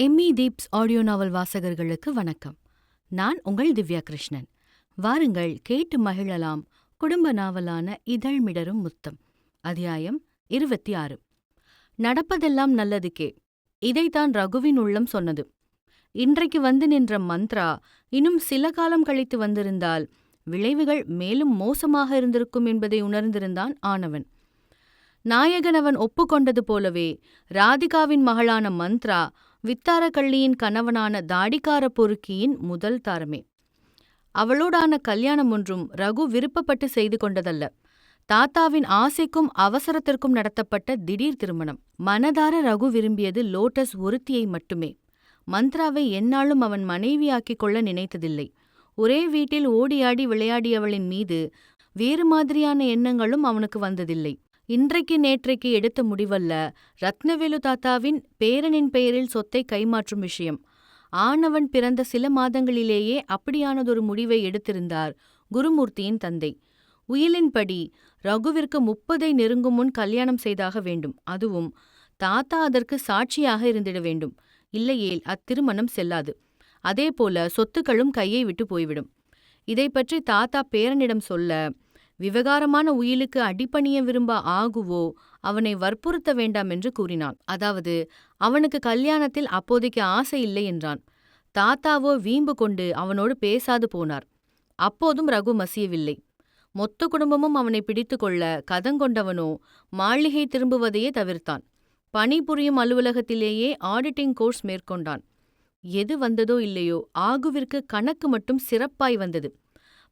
Emmy தீப்ஸ் audio நாவல் வாசகர்களுக்கு வணக்கம். நான் உங்கள் திவ்யா கிருஷ்ணன். வாருங்கள் கேட்டு மகிழலாம் குடும்ப நாவலான இதழ் மிடரும் முத்தம் அத்தியாயம் இருபத்தி ஆறு. நடப்பதெல்லாம் நல்லதுக்கே இதைத்தான் ரகுவின் உள்ளம் சொன்னது. இன்றைக்கு வந்து நின்ற மந்த்ரா இன்னும் சில காலம் கழித்து வந்திருந்தால் விளைவுகள் மேலும் மோசமாக இருந்திருக்கும் என்பதை உணர்ந்திருந்தான் ஆனவன். நாயகன் அவன் ஒப்புக்கொண்டது போலவே ராதிகாவின் மகளான மந்த்ரா வித்தாரக்கள்ளியின் கணவனான தாடிக்கார பொறுக்கியின் முதல் தாரமே. அவளோடான கல்யாணம் ஒன்றும் ரகு விருப்பப்பட்டு செய்து கொண்டதல்ல. தாத்தாவின் ஆசைக்கும் அவசரத்திற்கும் நடத்தப்பட்ட திடீர் திருமணம். மனதார ரகு விரும்பியது லோட்டஸ் ஒருத்தியை மட்டுமே. மந்த்ராவை எந்நாளும் அவன் மனைவியாக்கிக் கொள்ள நினைத்ததில்லை. ஒரே வீட்டில் ஓடியாடி விளையாடியவளின் மீது வேறு மாதிரியான எண்ணங்களும் அவனுக்கு வந்ததில்லை. இன்றைக்கு நேற்றைக்கு எடுத்த முடிவல்ல. ரத்னவேலு தாத்தாவின் பேரனின் பெயரில் சொத்தை கைமாற்றும் விஷயம். ஆணவன் பிறந்த சில மாதங்களிலேயே அப்படியானதொரு முடிவை எடுத்திருந்தார் குருமூர்த்தியின் தந்தை. உயிலின்படி ரகுவிற்கு முப்பதை நெருங்கும் முன் கல்யாணம் செய்தாக வேண்டும். அதுவும் தாத்தா அதற்கு சாட்சியாக இருந்திட வேண்டும். இல்லையேல் அத்திருமணம் செல்லாது. அதேபோல சொத்துக்களும் கையை விட்டு போய்விடும். இதை பற்றி தாத்தா பேரனிடம் சொல்ல விவகாரமான உயிலுக்கு அடிப்பணிய விரும்ப ஆகுவோ அவனை வற்புறுத்த வேண்டாம் என்று கூறினான். அதாவது அவனுக்கு கல்யாணத்தில் அப்போதைக்கு ஆசை இல்லை என்றான். தாத்தாவோ வீம்பு கொண்டு அவனோடு பேசாது போனார். அப்போதும் ரகு மசியவில்லை. மொத்த குடும்பமும் அவனை பிடித்து கொள்ள கதங்கொண்டவனோ மாளிகை திரும்புவதையே தவிர்த்தான். பணிபுரியும் அலுவலகத்திலேயே ஆடிட்டிங் கோர்ஸ் மேற்கொண்டான். எது வந்ததோ இல்லையோ ஆகுவிற்கு கணக்கு மட்டும் சிறப்பாய் வந்தது.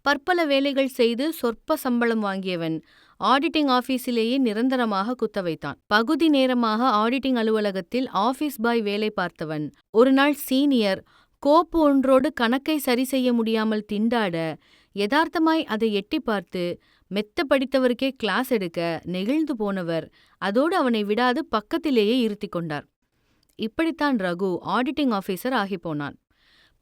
பற்பல வேலைகள் செய்து சொற்ப சம்பளம் வாங்கியவன். ஆடிட்டிங் ஆபீஸிலேயே நிரந்தரமாக குத்த வைத்தான் பகுதி நேரமாக ஆடிட்டிங் அலுவலகத்தில் ஆபீஸ் பாய் வேலை பார்த்தவன். ஒரு நாள் சீனியர் கோப்பு ஒன்றோடு கணக்கை சரி செய்ய முடியாமல் திண்டாட யதார்த்தமாய் அதை எட்டி பார்த்து மெத்த படித்தவருக்கே கிளாஸ் எடுக்க நெகிழ்ந்து போனவர் அதோடு அவனை விடாது பக்கத்திலேயே இருத்தி கொண்டார். இப்படித்தான் ரகு ஆடிட்டிங் ஆபீசர் ஆகிப்போனான்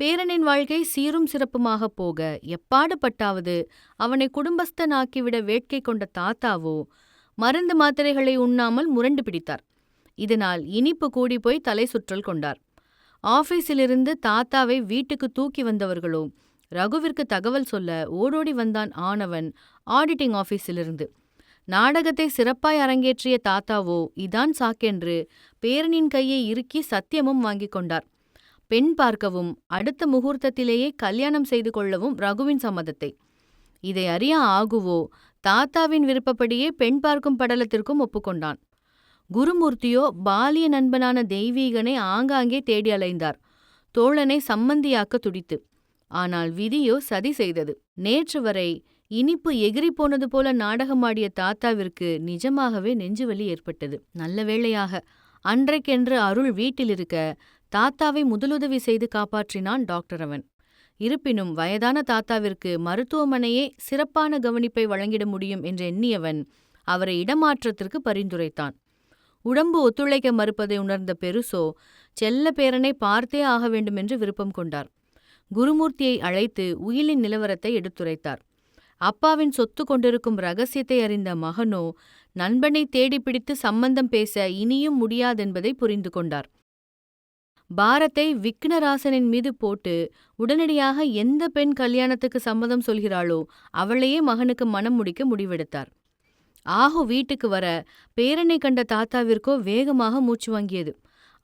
பேரனின் வாழ்க்கை சீரும் சிறப்புமாகப் போக எப்பாடுபட்டாவது அவனை குடும்பஸ்தனாக்கிவிட வேட்கை கொண்ட தாத்தாவோ மருந்து மாத்திரைகளை உண்ணாமல் முரண்டு பிடித்தார். இதனால் இனிப்பு கூடி போய் தலை சுற்றல் கொண்டார். ஆபீஸிலிருந்து தாத்தாவை வீட்டுக்கு தூக்கி வந்தவர்களோ ரகுவிற்கு தகவல் சொல்ல ஓடோடி வந்தான் ஆனவன் ஆடிட்டிங் ஆபீஸிலிருந்து. நாடகத்தை சிறப்பாய் அரங்கேற்றிய தாத்தாவோ இதான் சாக்கென்று பேரனின் கையை இறுக்கி சத்தியமும் வாங்கிக் கொண்டார். பெண் பார்க்கவும் அடுத்த முகூர்த்தத்திலேயே கல்யாணம் செய்து கொள்ளவும் ரகுவின் சம்மதத்தை. இதை அறிய ஆகுவோ தாத்தாவின் விருப்பப்படியே பெண் பார்க்கும் படலத்திற்கும் ஒப்புக்கொண்டான் குருமூர்த்தியோ பாலிய நண்பனான தெய்வீகனை ஆங்காங்கே தேடி அலைந்தார். தோழனை சம்மந்தியாக்க துடித்து. ஆனால் விதியோ சதி செய்தது. நேற்று வரை இனிப்பு எகிரி போனது போல நாடகமாடிய தாத்தாவிற்கு நிஜமாகவே நெஞ்சுவலி ஏற்பட்டது. நல்ல வேளையாக அன்றைக்கென்று அருள் வீட்டில் இருக்க தாத்தாவை முதலுதவி செய்து காப்பாற்றினான் டாக்டர் அவன். இருப்பினும் வயதான தாத்தாவிற்கு மருத்துவமனையே சிறப்பான கவனிப்பை வழங்கிட முடியும் என்று எண்ணியவன் அவரை இடமாற்றத்திற்கு பரிந்துரைத்தான். உடம்பு ஒத்துழைக்க மறுப்பதை உணர்ந்த பெருசோ செல்ல பேரனை பார்த்தே ஆக வேண்டுமென்று விருப்பம் கொண்டார். குருமூர்த்தியை அழைத்து உயிலின் நிலவரத்தை எடுத்துரைத்தார். அப்பாவின் சொத்து கொண்டிருக்கும் ரகசியத்தை அறிந்த மகனோ நண்பனை தேடி பிடித்து சம்பந்தம் பேச இனியும் முடியாதென்பதை புரிந்து கொண்டார். பாரத்தை விக்னராசனின் மீது போட்டு உடனடியாக எந்த பெண் கல்யாணத்துக்கு சம்மதம் சொல்கிறாளோ அவளையே மகனுக்கு மனம் முடிக்க முடிவெடுத்தார். ஆஹு வீட்டுக்கு வர பேரனை கண்ட தாத்தாவிற்கோ வேகமாக மூச்சு வாங்கியது.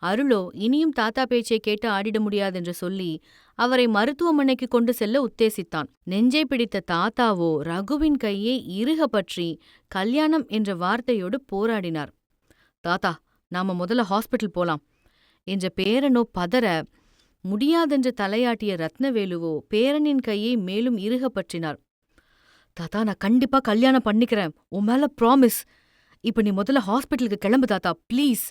அருளோ இனியும் தாத்தா பேச்சை கேட்டு ஆடிட முடியாதென்று சொல்லி அவரை மருத்துவமனைக்கு கொண்டு செல்ல உத்தேசித்தான். நெஞ்சை பிடித்த தாத்தாவோ ரகுவின் கையை இறுக பற்றி கல்யாணம் என்ற வார்த்தையோடு போராடினார். தாத்தா நாம முதல்ல ஹாஸ்பிட்டல் போலாம். என்ற பேரனோ பதற முடியாதென்று தலையாட்டிய ரத்னவேலுவோ பேரனின் கையை மேலும் இறுக பற்றினார் தாத்தா நான் கண்டிப்பா கல்யாணம் பண்ணிக்கிறேன். உன் மேல ப்ராமிஸ் இப்ப நீ முதல்ல ஹாஸ்பிட்டலுக்கு கிளம்பு தாத்தா ப்ளீஸ்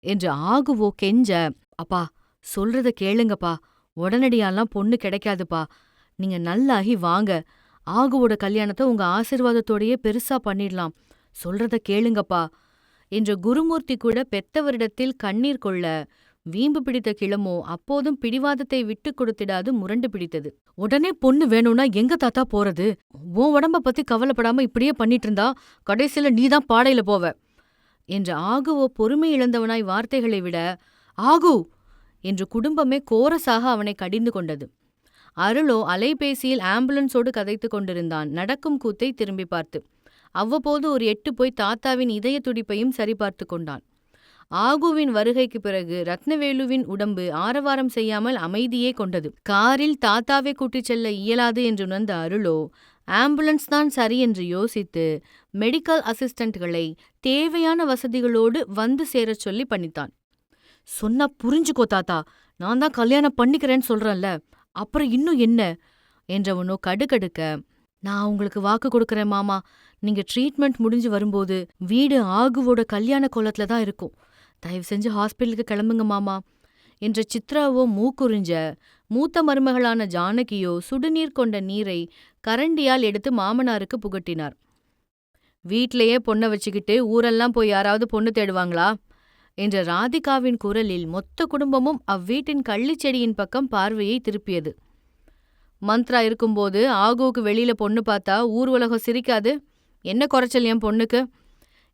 என்று ஆகுவோ கெஞ்ச அப்பா சொல்றத கேளுங்கப்பா. உடனடியாலாம் பொண்ணு கிடைக்காதுப்பா. நீங்க நல்லாகி வாங்க. ஆகுவோட கல்யாணத்தை உங்க ஆசிர்வாதத்தோடையே பெருசா பண்ணிடலாம். சொல்றத கேளுங்கப்பா. என்ற குருமூர்த்தி கூட பெத்தவரிடத்தில் கண்ணீர் கொள்ள வீம்பு பிடித்த கிளமோ அப்போதும் பிடிவாதத்தை விட்டு கொடுத்திடாது முரண்டு பிடித்தது. உடனே பொண்ணு வேணும்னா எங்க தாத்தா போறது? உன் உடம்ப பத்தி கவலைப்படாம இப்படியே பண்ணிட்டு இருந்தா கடைசியில நீதான் பாடையில போவ என்ற ஆகுவோ பொறுமை இழந்தவனாய் வார்த்தைகளை விட ஆகு என்று குடும்பமே கோரசாக அவனை கடிந்து கொண்டது. அருளோ அலைபேசியில் ஆம்புலன்ஸோடு கதைத்து கொண்டிருந்தான். நடக்கும் கூத்தை திரும்பி பார்த்து அவ்வப்போது ஒரு எட்டு போய் தாத்தாவின் இதய துடிப்பையும் சரிபார்த்து கொண்டான். ஆகுவின் வருகைக்கு பிறகு ரத்னவேலுவின் உடம்பு ஆரவாரம் செய்யாமல் அமைதியே கொண்டது. காரில் தாத்தாவை கூட்டிச் செல்ல இயலாது என்று உணர்ந்த அருளோ ஆம்புலன்ஸ் தான் சரி என்று யோசித்து மெடிக்கல் அசிஸ்டண்ட்களை தேவையான வசதிகளோடு வந்து சேரச் சொல்லி பண்ணித்தான். சொன்னா புரிஞ்சுக்கோ தாத்தா நான் தான் கல்யாணம் பண்ணிக்கிறேன்னு சொல்றேன்ல அப்புறம் இன்னும் என்ன? என்றவனோ கடுகடுக்க நான் உங்களுக்கு வாக்கு கொடுக்கறேன் மாமா. நீங்க ட்ரீட்மெண்ட் முடிஞ்சு வரும்போது வீடு ஆகுவோட கல்யாண கோலத்துல தான் இருக்கும். தயவு செஞ்சு ஹாஸ்பிட்டலுக்கு கிளம்புங்க மாமா. என்ற சித்ராவோ மூக்குறிஞ்ச மூத்த மருமகளான ஜானகியோ சுடுநீர் கொண்ட நீரை கரண்டியால் எடுத்து மாமனாருக்கு புகட்டினார். வீட்லயே பொண்ணை வச்சுக்கிட்டு ஊரெல்லாம் போய் யாராவது பொண்ணு தேடுவாங்களா? என்ற ராதிகாவின் குரலில் மொத்த குடும்பமும் அவ்வீட்டின் கள்ளிச்செடியின் பக்கம் பார்வையை திருப்பியது. மந்த்ரா இருக்கும்போது ஆகோவுக்கு வெளியில பொண்ணு பார்த்தா ஊர் உலகம் சிரிக்காது. என்ன குறைச்சல் என் பொண்ணுக்கு?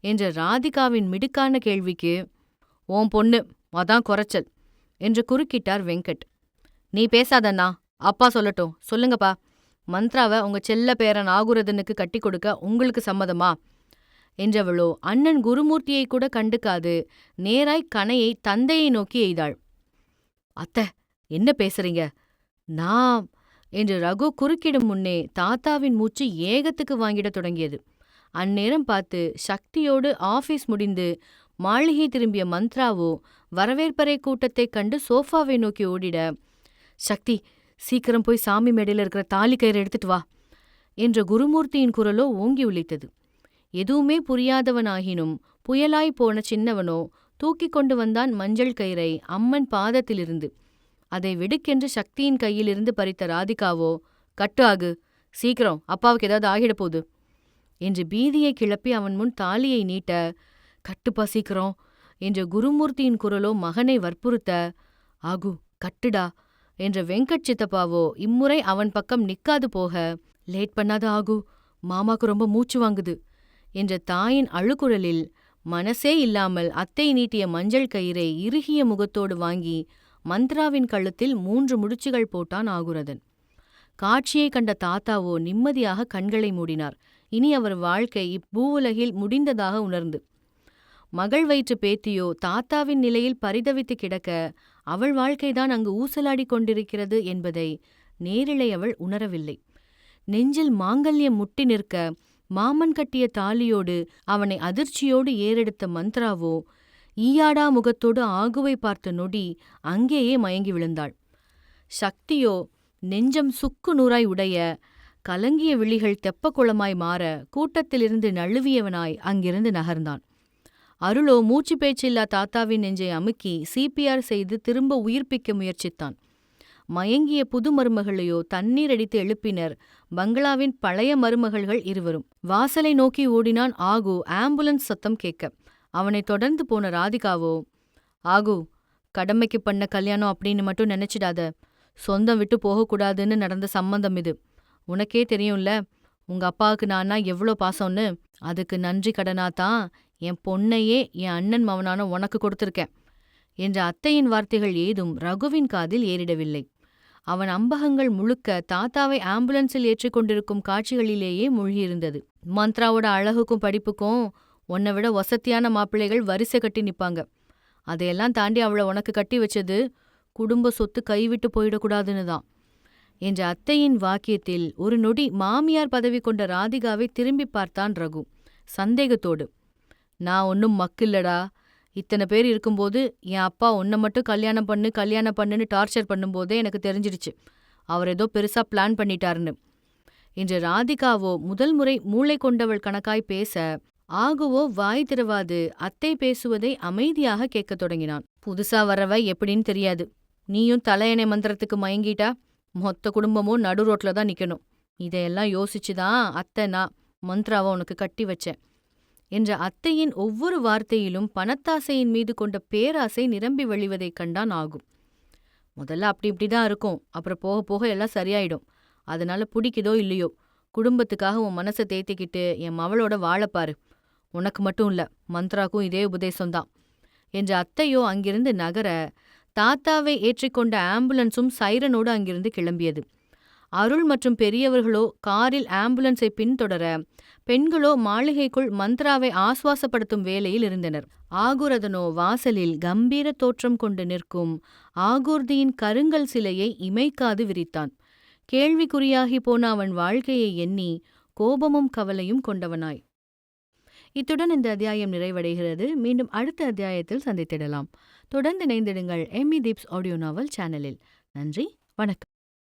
என்ற ராதிகாவின் மிடுக்கான கேள்விக்கு ஓம் பொண்ணு அதான் குறைச்சல் என்று குறுக்கிட்டார் வெங்கட். நீ பேசாதண்ணா அப்பா சொல்லட்டும். சொல்லுங்கப்பா. மந்த்ராவை உங்க செல்ல பேரன் ஆகுரதனுக்கு கட்டி கொடுக்க உங்களுக்கு சம்மதமா? என்றவளோ அண்ணன் குருமூர்த்தியை கூட கண்டுக்காது நேராய் கனையை தந்தையை நோக்கி எய்தாள். அத்த என்ன பேசுறீங்க? நான் என்று ரகு குறுக்கிடும் முன்னே தாத்தாவின் மூச்சு ஏகத்துக்கு வாங்கிடத் தொடங்கியது. அந்நேரம் பார்த்து சக்தியோடு ஆபீஸ் முடிந்து மாளிகை திரும்பிய மந்த்ராவோ வரவேற்பறை கூட்டத்தைக் கண்டு சோஃபாவை நோக்கி ஓடிட சக்தி சீக்கிரம் போய் சாமி மேடையில் இருக்கிற தாலி கயிறு எடுத்துட்டு வா என்ற குருமூர்த்தியின் குரலோ ஓங்கி ஒலித்தது. எதுவுமே புரியாதவனாகினும் புயலாய் போன சின்னவனோ தூக்கிக் கொண்டு வந்தான் மஞ்சள் கயிறை அம்மன் பாதத்திலிருந்து. அதை வெடுக்கென்று சக்தியின் கையிலிருந்து பறித்த ராதிகாவோ கட்டு ஆகு சீக்கிரம் அப்பாவுக்கு ஏதாவது ஆகிட போகுது என்று பீதியை கிளப்பி அவன் முன் தாலியை நீட்ட கட்டுப்பா சீக்கிரம் என்ற குருமூர்த்தியின் குரலோ மகனை வற்புறுத்த ஆகு கட்டுடா என்ற வெங்கட் சித்தப்பாவோ இம்முறை அவன் பக்கம் நிக்காது போக லேட் பண்ணாத ஆகு மாமாக்கு ரொம்ப மூச்சு வாங்குது என்ற தாயின் அழுக்குரலில் மனசே இல்லாமல் அத்தை நீட்டிய மஞ்சள் கயிறை இறுகிய முகத்தோடு வாங்கி மந்த்ராவின் கழுத்தில் மூன்று முடிச்சுகள் போட்டான் ஆகுரதன். காட்சியை கண்ட தாத்தாவோ நிம்மதியாக கண்களை மூடினார். இனி அவர் வாழ்க்கை இப்பூவுலகில் முடிந்ததாக உணர்ந்து. மகள் வயிற்று பேத்தியோ தாத்தாவின் நிலையில் பரிதவித்து கிடக்க அவள் வாழ்க்கைதான் அங்கு ஊசலாடிக் கொண்டிருக்கிறது என்பதை நேரிலை அவள் உணரவில்லை. நெஞ்சில் மாங்கல்யம் முட்டி நிற்க மாமன் கட்டிய தாலியோடு அவனை அதிர்ச்சியோடு ஏறெடுத்த மந்த்ராவோ ஈயாடா முகத்தோடு ஆகுவை பார்த்த நொடி அங்கேயே மயங்கி விழுந்தாள். சக்தியோ நெஞ்சம் சுக்கு நூறாய் உடைய கலங்கிய விழிகள் தெப்பக்குளமாய் மாற கூட்டத்திலிருந்து நழுவியவனாய் அங்கிருந்து நகர்ந்தான். அருளோ மூச்சு பேச்சில்லா தாத்தாவின் நெஞ்சை அமுக்கி சிபிஆர் செய்து திரும்ப உயிர்ப்பிக்க முயற்சித்தான். மயங்கிய புது மருமகளையோ தண்ணீர் அடித்து எழுப்பினர் பங்களாவின் பழைய மருமகள்கள் இருவரும். வாசலை நோக்கி ஓடினான் ஆகு ஆம்புலன்ஸ் சத்தம் கேட்க. அவனை தொடர்ந்து போன ராதிகாவோ ஆகு கடமைக்கு பண்ண கல்யாணம் அப்படின்னு மட்டும் நினைச்சிடாத. சொந்தம் விட்டு போகக்கூடாதுன்னு நடந்த சம்பந்தம் இது. உனக்கே தெரியும்ல உங்க அப்பாவுக்கு நானா எவ்வளோ பாசம்னு. அதுக்கு நன்றி கடனா தான் என் பொண்ணையே என் அண்ணன் மவனான உனக்கு கொடுத்துருக்கேன். என்ற அத்தையின் வார்த்தைகள் ஏதும் ரகுவின் காதில் ஏறிடவில்லை. அவன் அம்பகங்கள் முழுக்க தாத்தாவை ஆம்புலன்ஸில் ஏற்றிக்கொண்டிருக்கும் காட்சிகளிலேயே மூழ்கியிருந்தது. மந்த்ராவோட அழகுக்கும் படிப்புக்கும் உன்னை விட வசத்தியான மாப்பிள்ளைகள் வரிசை கட்டி நிப்பாங்க. அதையெல்லாம் தாண்டி அவளை உனக்கு கட்டி வச்சது குடும்ப சொத்து கைவிட்டு போயிடக்கூடாதுன்னு தான். என்ற அத்தையின் வாக்கியத்தில் ஒரு நொடி மாமியார் பதவி கொண்ட ராதிகாவை திரும்பி பார்த்தான் ரகு சந்தேகத்தோடு. நான் ஒன்றும் மக்கில்லடா. இத்தனை பேர் இருக்கும்போது என் அப்பா உன்னை மட்டும் கல்யாணம் பண்ணு கல்யாணம் பண்ணுன்னு டார்ச்சர் பண்ணும்போதே எனக்கு தெரிஞ்சிடுச்சு. அவர் ஏதோ பெருசா பிளான் பண்ணிட்டாருன்னு. இன்று ராதிகாவோ முதல் முறை மூளை கொண்டவள் கணக்காய் பேச ஆகுவோ வாய் திறவாது அத்தை பேசுவதை அமைதியாக கேட்கத் தொடங்கினான். புதுசா வரவ எப்படின்னு தெரியாது. நீயும் தலையணை மந்திரத்துக்கு மயங்கிட்டா மொத்த குடும்பமும் நடு ரோட்ல தான் நிக்கணும். இதையெல்லாம் யோசிச்சுதான் அத்தை நான் மந்த்ராவை உனக்கு கட்டி வச்சேன் என்ற அத்தையின் ஒவ்வொரு வார்த்தையிலும் பணத்தாசையின் மீது கொண்ட பேராசை நிரம்பி வழிவதைக் கண்டான் ஆகும் முதல்ல அப்படி இப்படி தான் இருக்கும். அப்புறம் போக போக எல்லாம் சரியாயிடும். அதனால பிடிக்குதோ இல்லையோ குடும்பத்துக்காக உன் மனசை தேத்திக்கிட்டு என் மவளோட வாழப்பாரு உனக்கு மட்டும் இல்ல மந்த்ராக்கும் இதே உபதேசம்தான். என்ற அத்தையோ அங்கிருந்து நகர தாத்தாவை ஏற்றிக்கொண்ட ஆம்புலன்ஸும் சைரனோடு அங்கிருந்து கிளம்பியது. அருள் மற்றும் பெரியவர்களோ காரில் ஆம்புலன்ஸை பின்தொடர பெண்களோ மாளிகைக்குள் மந்த்ராவை ஆசுவாசப்படுத்தும் வேலையில் இருந்தனர். ஆகுரதனோ வாசலில் கம்பீர தோற்றம் கொண்டு நிற்கும் ஆகூர்தியின் கருங்கல் சிலையை இமைக்காது விரித்தான். கேள்விக்குறியாகி போன அவன் வாழ்க்கையை எண்ணி கோபமும் கவலையும் கொண்டவனாய். இத்துடன் இந்த அத்தியாயம் நிறைவடைகிறது. மீண்டும் அடுத்த அத்தியாயத்தில் சந்தித்திடலாம். தொடர்ந்து இணைந்திடுங்கள் எம்மி தீப்ஸ் ஆடியோ நாவல் சேனலில். நன்றி. வணக்கம்.